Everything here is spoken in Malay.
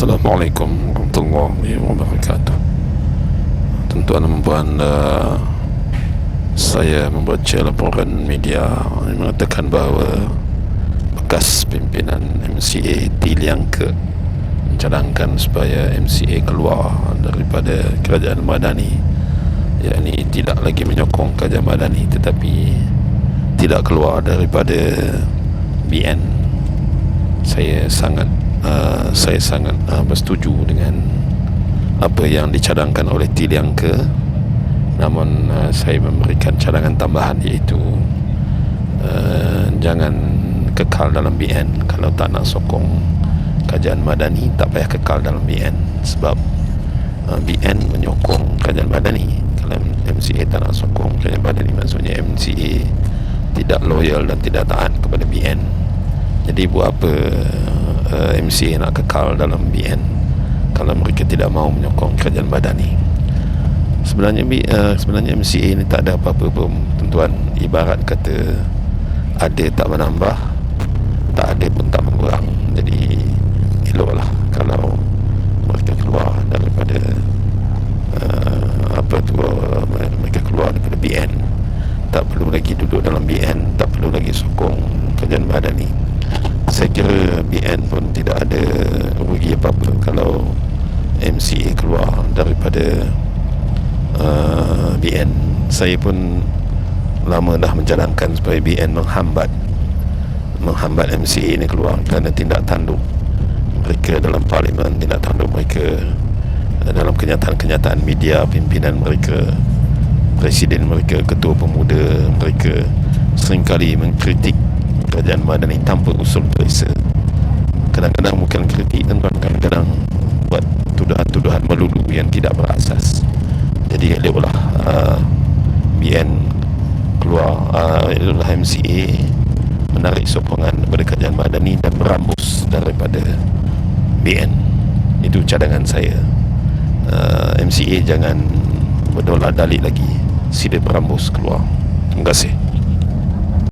Assalamualaikum warahmatullahi wabarakatuh. Tuan-tuan dan puan uh, Saya membaca laporan media Yang mengatakan bahawa Bekas pimpinan MCA Tiliang ke Mencadangkan supaya MCA keluar Daripada kerajaan Madani Yang tidak lagi menyokong kerajaan Madani Tetapi Tidak keluar daripada BN Saya sangat uh, Saya sangat uh, bersetuju dengan apa yang dicadangkan oleh Tiliang ke. Namun uh, saya memberikan cadangan tambahan iaitu uh, jangan kekal dalam BN kalau tak nak sokong kajian madani tak payah kekal dalam BN sebab uh, BN menyokong kajian madani. Kalau MCA tak nak sokong kajian madani maksudnya MCA tidak loyal dan tidak taat kepada BN jadi buat apa uh, MCA nak kekal dalam BN kalau mereka tidak mahu menyokong kerajaan badani sebenarnya uh, sebenarnya MCA ini tak ada apa-apa pun. Tuan ibarat kata ada tak menambah tak ada pun tak mengurang. Jadi eloklah kalau mereka keluar daripada uh, apa tu mereka keluar daripada BN tak perlu lagi duduk dalam BN tak perlu lagi sokong kerajaan badani saya BN pun tidak ada rugi apa-apa. Kalau MCA keluar daripada uh, BN saya pun lama dah menjalankan supaya BN menghambat menghambat MCA ini keluar kerana tindak tanduk mereka dalam parlimen tindak tanduk mereka uh, dalam kenyataan-kenyataan media pimpinan mereka presiden mereka ketua pemuda mereka seringkali mengkritik kerajaan madani tanpa usul kritik dan kadang-kadang buat tuduhan-tuduhan melulu yang tidak berasas. Jadi eloklah uh, BN keluar uh, MCA menarik sokongan kepada kajian madani dan merambus daripada BN itu cadangan saya. Uh, MCA jangan berdolar dalik lagi. Sila berambus keluar. Terima kasih